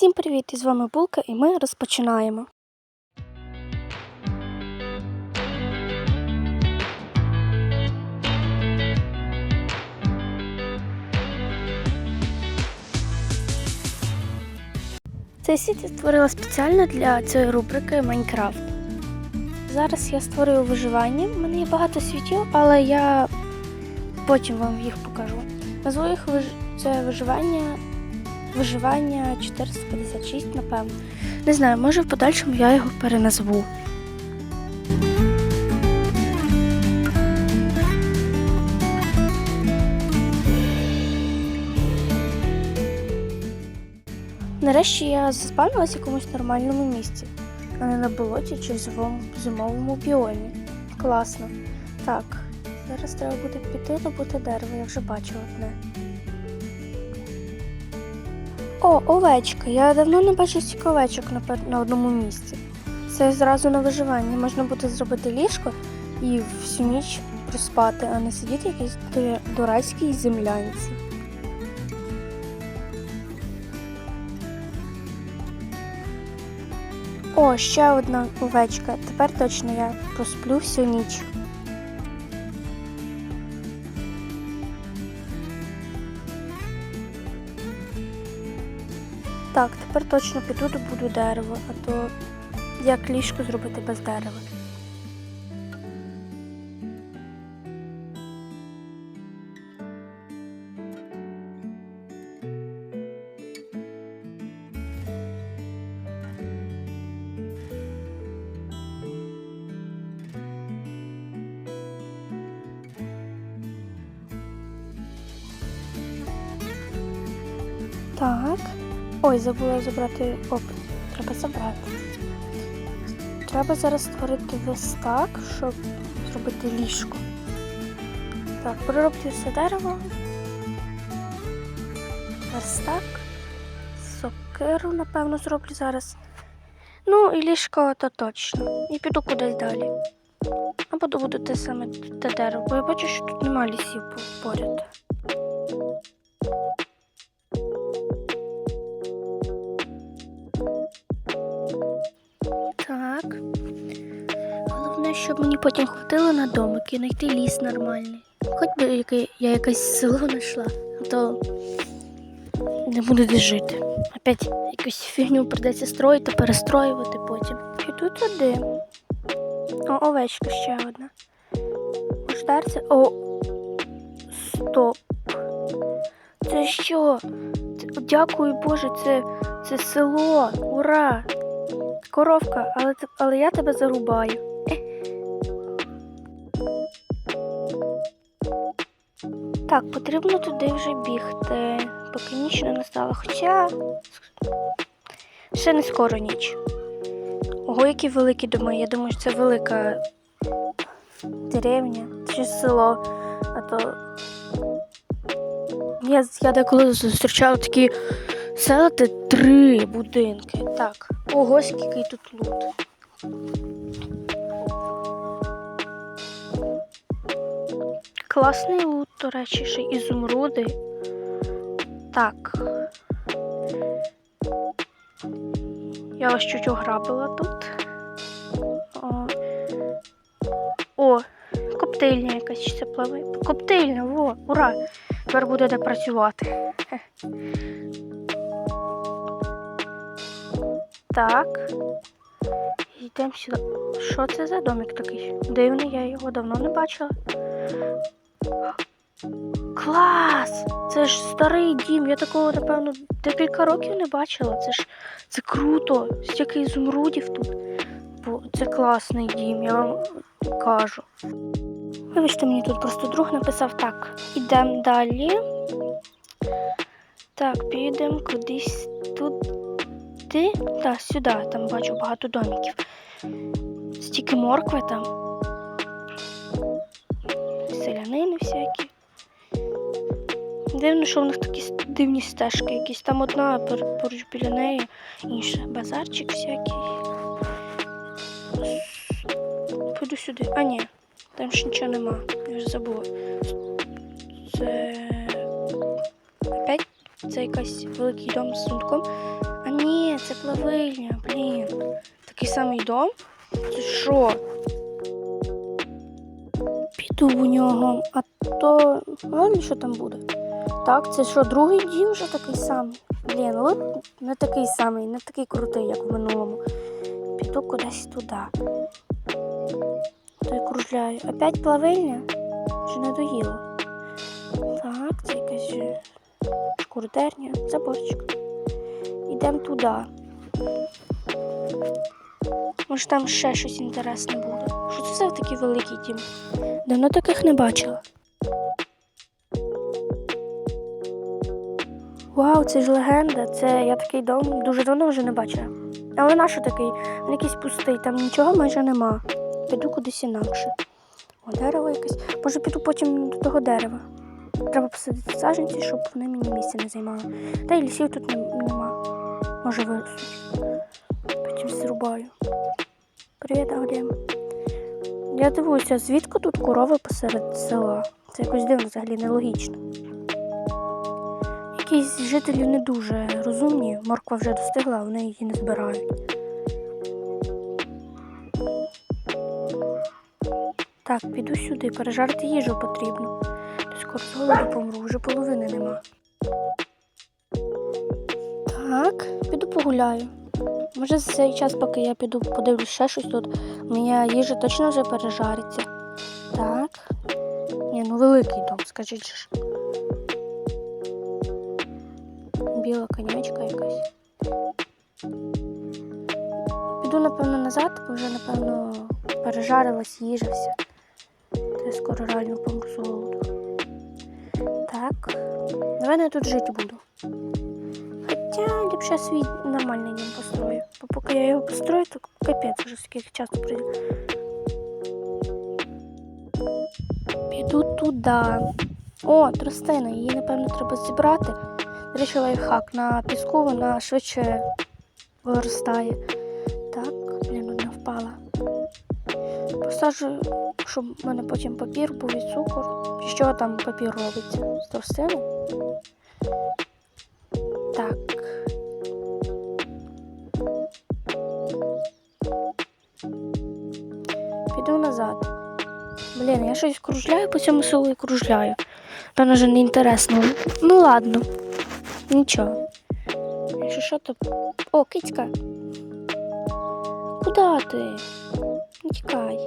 Всім привіт! І з вами Булка, і ми розпочинаємо. Цей світ я створила спеціально для цієї рубрики Майнкрафт. Зараз я створюю виживання. У мене є багато світів, але я потім вам їх покажу. Назву їх виж- це виживання виживання 456, напевно. Не знаю, може в подальшому я його переназву. Нарешті я заспавнилась в якомусь нормальному місці, а не на болоті чи в зимовому, зимовому біомі. Класно. Так, зараз треба буде піти добути дерево, я вже бачила одне. О, овечка. Я давно не бачив стільки овечок на, пер- на одному місці. Це зразу на виживання. Можна буде зробити ліжко і всю ніч проспати, а не сидіти в якійсь дурацькій землянці. О, ще одна овечка. Тепер точно я просплю всю ніч. Так, тепер точно піду добуду дерево, а то як ліжко зробити без дерева. Так. Ой, забула забрати опит. Треба забрати. Треба зараз створити верстак, щоб зробити ліжко. Так, перероблю все дерево. Верстак. Сокиру, напевно, зроблю зараз. Ну, і ліжко то точно. І піду кудись далі. Або добуду те саме те дерево, бо я бачу, що тут нема лісів по- поряд. Потім хватило на домик і знайти ліс нормальний. Хоч би я якесь село знайшла, а то не буду де жити. Опять якусь фігню придеться строїти, перестроювати потім. Піду туди. О, овечка ще одна. Уждарця. О. Стоп. Це що? Це- Дякую Боже, це, це село. Ура! Коровка, але, але я тебе зарубаю. Так, потрібно туди вже бігти, поки ніч не настала. Хоча ще не скоро ніч. Ого, які великі доми. Я думаю, що це велика деревня чи село. А то я, я деколи зустрічала такі села, три будинки. Так. Ого, скільки тут лут. Класний лут, до речі, ще ізумруди. Так. Я вас чуть ограбила тут. О, О коптильня якась це пливе. Коптильня, во, ура! Тепер буде де працювати. Так. Йдемо сюди. Що це за домик такий? Дивний, я його давно не бачила. Клас! Це ж старий дім. Я такого, напевно, декілька років не бачила. Це ж це круто. Стільки ізумрудів тут. Бо це класний дім, я вам кажу. Вибачте, мені тут просто друг написав так. Ідемо далі. Так, підемо кудись туди. Так, сюди, там бачу багато домиків. Стільки моркви там. Селянини всякі. Дивно, що в них такі дивні стежки якісь. Там одна поруч біля неї, інша базарчик всякий. Піду сюди. А ні, там ж нічого нема. Я вже забула. Це. Опять? Це якийсь великий дом з сундуком. А ні, плавильня, блін. Такий самий дом? Це що? У нього, а то ли що там буде. Так, це що, другий дім вже такий самий? Блін, от не такий самий, не такий крутий, як в минулому. Піду кудись туди. То й кружляю. Опять плавильня? Вже не доїло. Так, це якась шкурдерня, заборчик. Йдемо туди. Може там ще щось інтересне буде. Що це за такий великий дім? Давно таких не бачила. Вау, це ж легенда. Це я такий дом дуже давно вже не бачила. Але нащо такий? Він якийсь пустий, там нічого майже нема. Піду кудись інакше. О, дерево якесь. Може, піду потім до того дерева. Треба посадити саджанці, щоб вони мені місця не займали. Та й лісів тут нема. Може виростуть. Потім зрубаю. Привіт, Аглім. Я дивуюся, звідки тут корови посеред села? Це якось дивно взагалі нелогічно. Якісь жителі не дуже розумні, морква вже достигла, вони її не збирають. Так, піду сюди, пережарити їжу потрібно. Скоро з голоду помру, вже половини нема. Так, піду погуляю. Може за цей час, поки я піду подивлюсь ще щось тут, моя їжа точно вже пережариться. Так. Ні, ну великий дом, скажіть ж. Біла конячка якась. Піду, напевно, назад, бо вже, напевно, пережарилась їжа вся. То я скоро реально помру голоду. Так. Давай я тут жити буду. Хоча ліпше я свій нормальний дім построю. Бо поки я його построю, то капець вже скільки часу прийде. Піду туди. О, тростина, її, напевно, треба зібрати. До речі, лайфхак. На піску вона швидше виростає. Так, блін, одна впала. Посаджу, щоб в мене потім папір був і цукор. Що там папір робиться? З тростини? Блін, я щось кружляю по цьому селу і кружляю. Певно, вже не інтересно. Ну ладно. Нічого. Якщо що, то. О, кицька. Куда ти? Не тікай.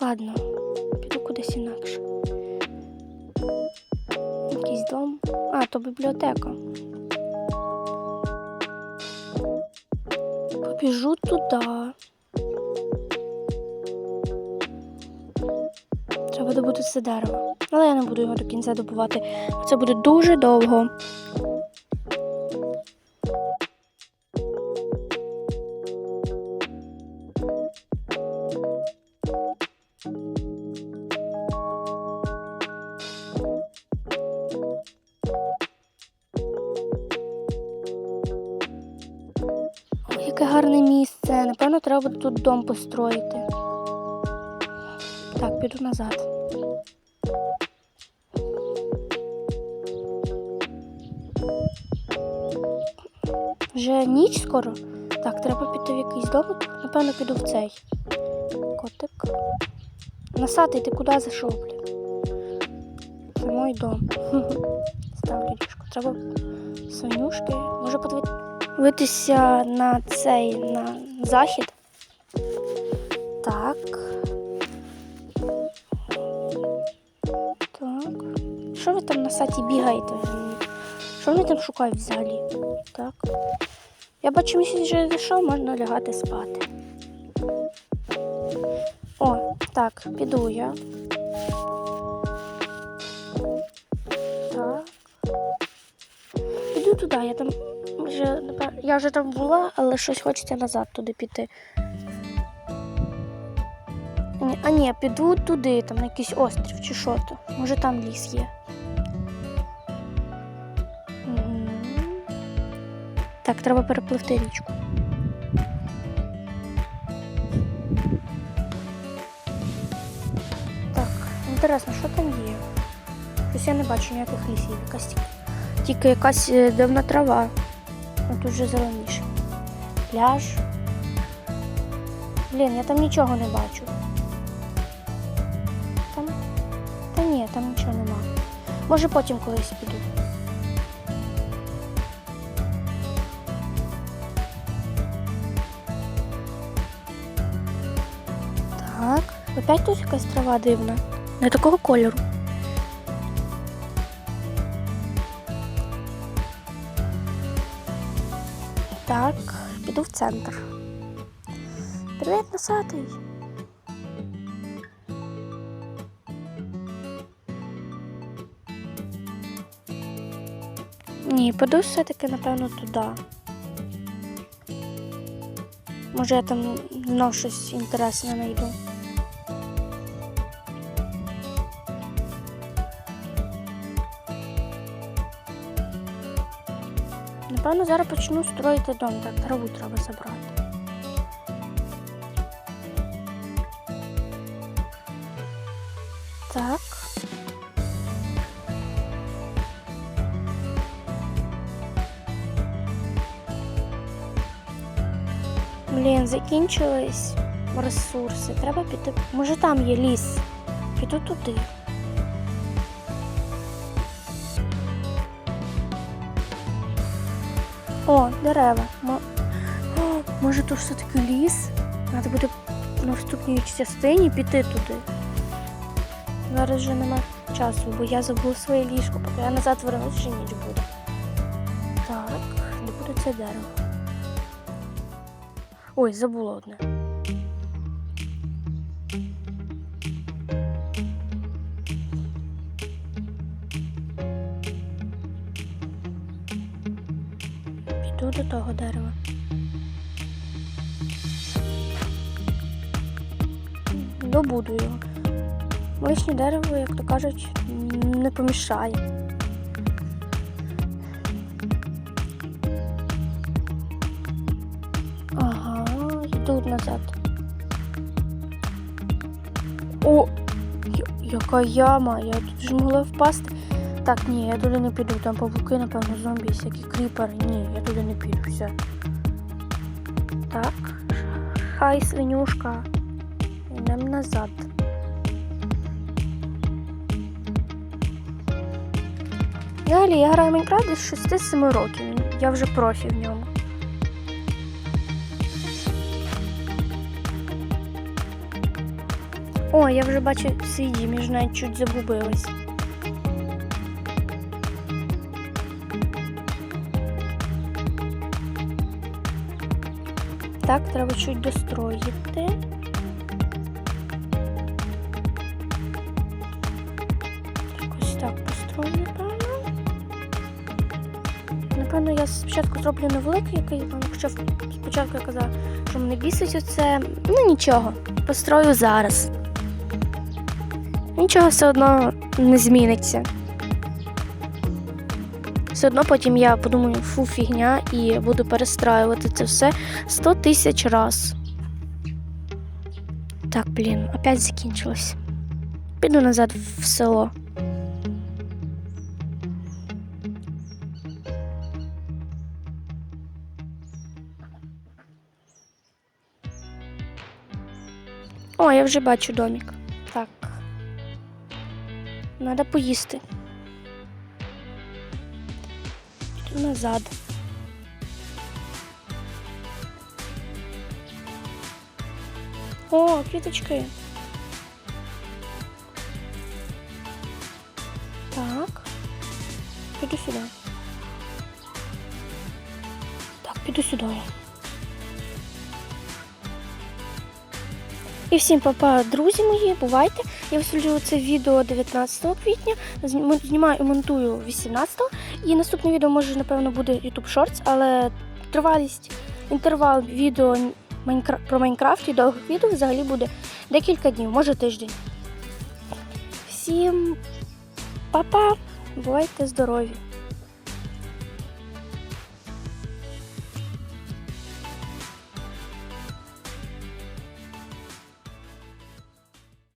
Ладно, піду кудись інакше. Якийсь дом. А, то бібліотека. Побіжу туди. Треба добути дерево. Але я не буду його до кінця добувати. Це буде дуже довго. Яке гарне місце. Напевно, треба тут дом построїти. Так, піду назад. Вже ніч скоро. Так, треба піти в якийсь домик. Напевно, піду в цей. Котик. Насатий, ти куди зайшов, блін? Це мій дом. Ставлю ліжко. Треба свинюшки. Може подивитися на цей на захід. Так. Так. Що ви там на саті бігаєте? Що вони там шукають взагалі? Так. Я бачу, місяць вже зайшов, можна лягати спати. О, так, піду я. Так. Піду туди, я там вже, я вже там була, але щось хочеться назад туди піти. А ні, піду туди, там на якийсь острів чи що то. Може там ліс є. Так, треба перепливти річку. Так, інтересно, що там є? Щось я не бачу ніяких лісів, якась тільки, тільки якась е, дивна трава. А тут вже зеленіше. Пляж. Блін, я там нічого не бачу. Там. Та ні, там нічого нема. Може потім колись піду. Опять тут якась трава дивна. Не такого кольору. Так, піду в центр. Привіт, носатий. Ні, піду все-таки, напевно, туди. Може, я там знов щось інтересне знайду. Напевно, зараз почну строїти дом. Так, траву треба забрати. Так. Блін, закінчились ресурси. Треба піти. Може там є ліс. Піду туди. О, дерева. Мо... О, може тут все-таки ліс? Треба буде на вступній частині піти туди. Зараз вже нема часу, бо я забула своє ліжко, поки я назад вернусь, ще ніч буде. Так, де буде це дерево? Ой, забула одне. До того дерева. Добуду його. Лишнє дерево, як то кажуть, не помішає. Ага, йду назад. О, яка яма, я тут ж могла впасти. Так, ні, я туди не піду, там павуки, напевно, зомбі, всякі кріпери. Ні, я туди не піду, все. Так, хай свинюшка. Йдемо назад. Взагалі, я граю в Майнкрафт з 6-7 років. Я вже профі в ньому. О, я вже бачу свій дім, я ж навіть чуть загубилась. Так, треба чуть достроїти. Якось так построю, напевно. Напевно, я спочатку зроблю невеликий, який хоча спочатку я казала, що мене бісить оце. Ну нічого, построю зараз. Нічого все одно не зміниться. Все одно потім я подумаю, фу, фігня, і буду перестраювати це все 100 тисяч раз. Так, блін, опять закінчилось. Піду назад в село. О, я вже бачу домик. Так. Надо поїсти. назад. О, квіточки. Так. Піду сюди. Так, піду сюди. І всім папа, друзі мої, бувайте. Я висвітлюю це відео 19 квітня, знімаю і монтую 18 І наступне відео може, напевно, буде YouTube Shorts, але тривалість, інтервал відео про Майнкрафт і довгих відео взагалі буде декілька днів, може тиждень. Всім па-па, бувайте здорові!